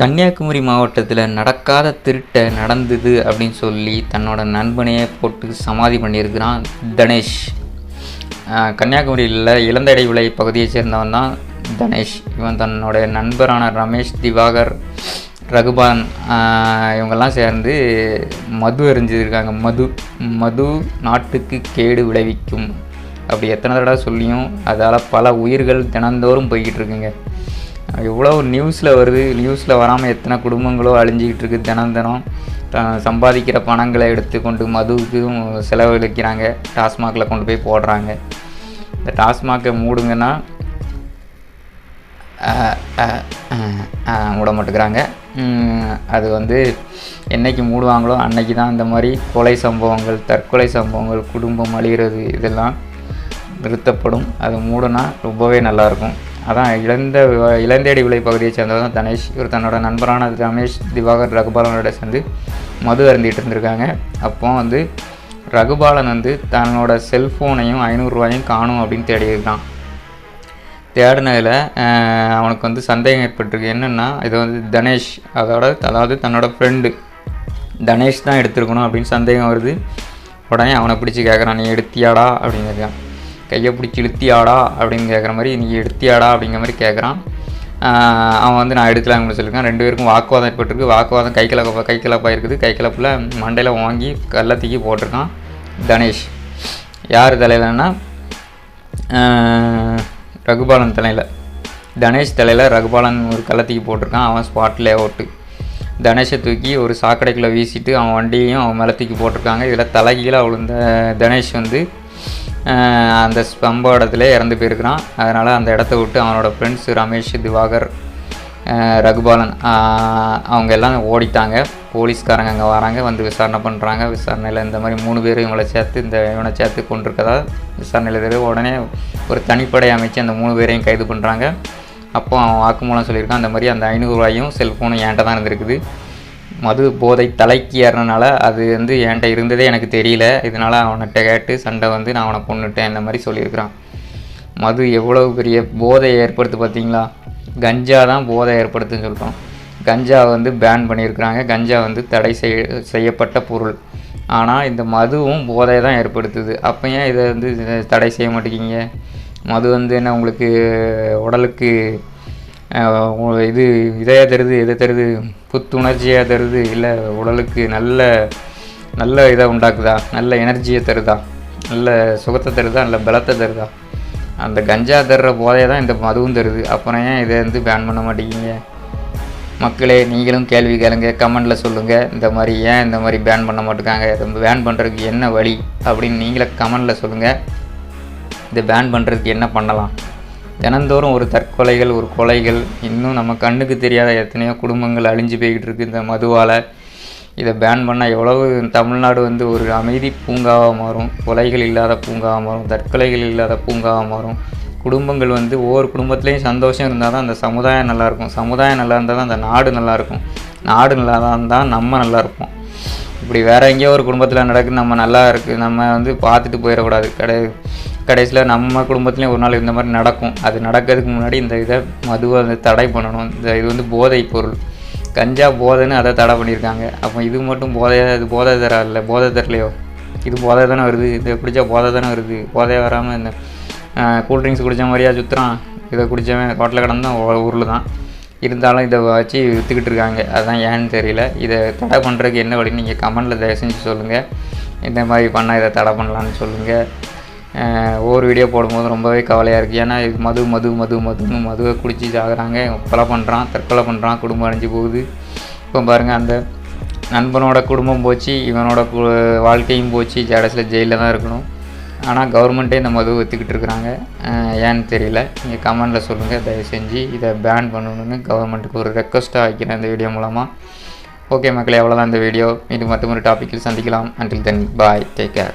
கன்னியாகுமரி மாவட்டத்தில் நடக்காத திருட்டை நடந்தது அப்படின்னு சொல்லி தன்னோட நண்பனையே போட்டு சமாதி பண்ணியிருக்கிறான் தனேஷ். கன்னியாகுமரியில் இளந்தடை விலை பகுதியைச் சேர்ந்தவன் தான் தனேஷ். இவன் தன்னோட நண்பரான ரமேஷ் திவாகர் ரகுபான் இவங்கெல்லாம் சேர்ந்து மது எரிஞ்சிருக்காங்க மது மது நாட்டுக்கு கேடு விளைவிக்கும். அப்படி எத்தனை தடவை சொல்லியும் அதால் பல உயிர்கள் தினந்தோறும் போய்கிட்டு இருக்குங்க. எவ்வளோ நியூஸில் வருது. நியூஸில் வராமல் எத்தனை குடும்பங்களோ அழிஞ்சிக்கிட்டு இருக்குது தினம் தினம். த- சம்பாதிக்கிற பணங்களை எடுத்துக்கொண்டு மதுவுக்கும் செலவழிக்கிறாங்க. டாஸ்மாகில் கொண்டு போய் போடுறாங்க. இந்த டாஸ்மாகை மூடுங்கன்னா அஹ், மூட அது வந்து என்னைக்கு மூடுவாங்களோ அன்னைக்கு தான் இந்த மாதிரி கொலை சம்பவங்கள் தற்கொலை சம்பவங்கள் குடும்பம் அழிகிறது இதெல்லாம் நிறுத்தப்படும். அது மூடுனா ரொம்பவே நல்லாயிருக்கும். அதான் இழந்த இளந்தேடி விலை பகுதியை சேர்ந்தவர் தனேஷ். இவர் தன்னோட நண்பரான ரமேஷ் திவாகர் ரகுபாலனோட சேர்ந்து மது அருந்திட்டு இருந்திருக்காங்க. அப்போ வந்து ரகுபாலன் வந்து தன்னோட செல்ஃபோனையும் ஐநூறுரூவாயும் காணும் அப்படின்னு தேடி தேடினதில் அவனுக்கு வந்து சந்தேகம் ஏற்பட்டிருக்கு. என்னென்னா இது வந்து தனேஷ் அதோட அதாவது தன்னோட ஃப்ரெண்டு தனேஷ் தான் எடுத்திருக்கணும் அப்படின்னு சந்தேகம் வருது. உடனே அவனை பிடிச்சி கேட்குறான் நீ எடுத்தியாடா? அப்படின்னு கேட்குறான் கையை பிடிச்சி இழுத்தியாடா அப்படின்னு கேட்குற மாதிரி நீ எடுத்தியாடா அப்படிங்கிற மாதிரி கேட்குறான் அவன் வந்து நான் எடுக்கலாம்னு சொல்லியிருக்கான் ரெண்டு பேருக்கும் வாக்குவாதம் ஏற்பட்டிருக்கு. வாக்குவாதம் கை கலப்பா கை கலப்பாக இருக்குது கை கலப்பில் மண்டையில் வாங்கி கல்ல தூக்கி போட்டிருக்கான் தனேஷ். யார் தலையிலன்னா ரகுபாலன் தலையில். தனேஷ் தலையில் ரகுபாலன் ஒரு கள்ளத்துக்கு போட்டிருக்கான். அவன் ஸ்பாட்லே ஓட்டு. தனேஷை தூக்கி ஒரு சாக்கடைக்குள்ளே வீசிட்டு அவன் வண்டியையும் அவன் மேலே தூக்கி போட்டிருக்காங்க. இதில் தலைகீழாக விழுந்த தனேஷ் வந்து அந்த ஸ்பம்ப இடத்துல இறந்து போயிருக்கிறான். அதனால் அந்த இடத்த விட்டு அவனோட ஃப்ரெண்ட்ஸ் ரமேஷ் திவாகர் ரகுபாலன் அவங்க எல்லாம் ஓடிட்டாங்க. போலீஸ்காரங்க அங்கே வராங்க வந்து விசாரணை பண்ணுறாங்க விசாரணையில் இந்த மாதிரி மூணு பேரும் இவங்களை சேர்த்து இந்த இவனை சேர்த்து கொண்டிருக்கதா விசாரணையில் தெரியும் உடனே ஒரு தனிப்படை அமைச்சு அந்த மூணு பேரையும் கைது பண்ணுறாங்க அப்போ அவன் வாக்குமூலம் சொல்லியிருக்கான். அந்த மாதிரி அந்த ஐநூறுரூவாயும் செல்ஃபோனும் என்கிட்ட தான் இருந்திருக்குது. மது போதை தலைக்கு ஏறினால அது வந்து என்கிட்ட இருந்ததே எனக்கு தெரியல. இதனால் அவன்கிட்ட கேட்டு சண்டை வந்து நான் அவனை கொண்டுட்டேன் இந்த மாதிரி சொல்லியிருக்கிறான். மது எவ்வளவு பெரிய போதையை ஏற்படுத்து பார்த்தீங்களா? கஞ்சா தான் போதை ஏற்படுத்துன்னு சொல்கிறோம் கஞ்சா வந்து பேன் பண்ணியிருக்கிறாங்க. கஞ்சா வந்து தடை செய்ய செய்யப்பட்ட பொருள். ஆனால் இந்த மதுவும் போதை தான் ஏற்படுத்துது. அப்போ ஏன் இதை வந்து இதை தடை செய்ய மாட்டேங்கிங்க மது வந்து என்ன உங்களுக்கு உடலுக்கு இது இதையாக தருது இதை தருது? புத்துணர்ச்சியாக தருது இல்லை உடலுக்கு நல்ல நல்ல இதை உண்டாக்குதா? நல்ல எனர்ஜியை தருதா? நல்ல சுகத்தை தருதா? நல்ல பலத்தை தருதா? அந்த கஞ்சா தர்ற போதையை தான் இந்த மதுவும் தருது. அப்புறம் ஏன் இதை வந்து பேன் பண்ண மாட்டேங்கிங்க மக்களே நீங்களும் கேள்வி கேளுங்க கமெண்டில் சொல்லுங்கள் இந்த மாதிரி ஏன் இந்த மாதிரி பேன் பண்ண மாட்டேங்காங்க இதை பேன் பண்ணுறதுக்கு என்ன வழி? அப்படின்னு நீங்களே கமெண்டில் சொல்லுங்கள் இதை பேன் பண்ணுறதுக்கு என்ன பண்ணலாம்? தினந்தோறும் ஒரு தற்கொலைகள் ஒரு கொலைகள் இன்னும் நம்ம கண்ணுக்கு தெரியாத எத்தனையோ குடும்பங்கள் அழிஞ்சு போய்கிட்டு இருக்குது இந்த மதுவால் இதை பேன் பண்ணால் எவ்வளவு தமிழ்நாடு வந்து ஒரு அமைதி பூங்காவாக மாறும். கொலைகள் இல்லாத பூங்காவாக மாறும். தற்கொலைகள் இல்லாத பூங்காவாக மாறும். குடும்பங்கள் வந்து ஒவ்வொரு குடும்பத்துலேயும் சந்தோஷம் இருந்தால் தான் அந்த சமுதாயம் நல்லாயிருக்கும் சமுதாயம் நல்லா இருந்தால் தான் அந்த நாடு நல்லாயிருக்கும் நாடு நல்லா தான் நம்ம நல்லா இருப்போம். இப்படி வேறு எங்கேயோ ஒரு குடும்பத்தில் நடக்குது. நம்ம நல்லா இருக்குது நம்ம வந்து பார்த்துட்டு போயிடக்கூடாது. கடை கடைசியில் நம்ம குடும்பத்துலேயும் ஒரு நாள் இந்த மாதிரி நடக்கும். அது நடக்கிறதுக்கு முன்னாடி இந்த இதை மதுவை வந்து தடை பண்ணணும். இந்த இது வந்து போதை பொருள். கஞ்சா போதைன்னு அதை தடை பண்ணியிருக்காங்க. அப்போ இது மட்டும் போதையாக இது போதை தர இல்லை. போதை தரலையோ? இது போதை தானே வருது. இதை குடித்தா போதை தானே வருது. போதையாக வராமல் இந்த கூல்ட்ரிங்க்ஸ் குடித்த மாதிரியா சுற்றுறான் இதை குடித்தவன் ஹோட்டலில் கிடந்தான். ஊரில் தான் இருந்தாலும் இதை வச்சு விற்றுக்கிட்டு இருக்காங்க. அதான் ஏன்னு தெரியல. இதை தடை பண்ணுறதுக்கு என்ன வழி நீங்கள் கமெண்டில் தயவு செஞ்சு சொல்லுங்கள் இந்த மாதிரி பண்ணால் இதை தடை பண்ணலான்னு சொல்லுங்கள் ஒவ்வொரு வீடியோ போடும்போது ரொம்பவே கவலையாக இருக்குது ஏன்னா இது மது மது மது மதுன்னு மதுவை குடிச்சு சாகுறாங்க கொலை பண்ணுறான் தற்கொலை பண்ணுறான் குடும்பம் அடைஞ்சு போகுது. இப்போ பாருங்கள் அந்த நண்பனோட குடும்பம் போச்சு இவனோட கு- வாழ்க்கையும் போச்சு கடைசியில் ஜெயிலில் தான் இருக்கணும். ஆனால் கவர்மெண்ட்டே இந்த மது ஒத்துக்கிட்டு இருக்கிறாங்க ஏன்னு தெரியல. நீங்கள் கமெண்டில் சொல்லுங்கள் தயவு செஞ்சு. இதை பேன் பண்ணணும்னு கவர்மெண்ட்டுக்கு ஒரு ரெக்வஸ்ட்டாக வைக்கிறேன் இந்த வீடியோ மூலமாக ஓகே மக்களே அவ்வளோதான் இந்த வீடியோ இது மற்றும் ஒரு டாப்பிக்கில் சந்திக்கலாம். Until then bye take care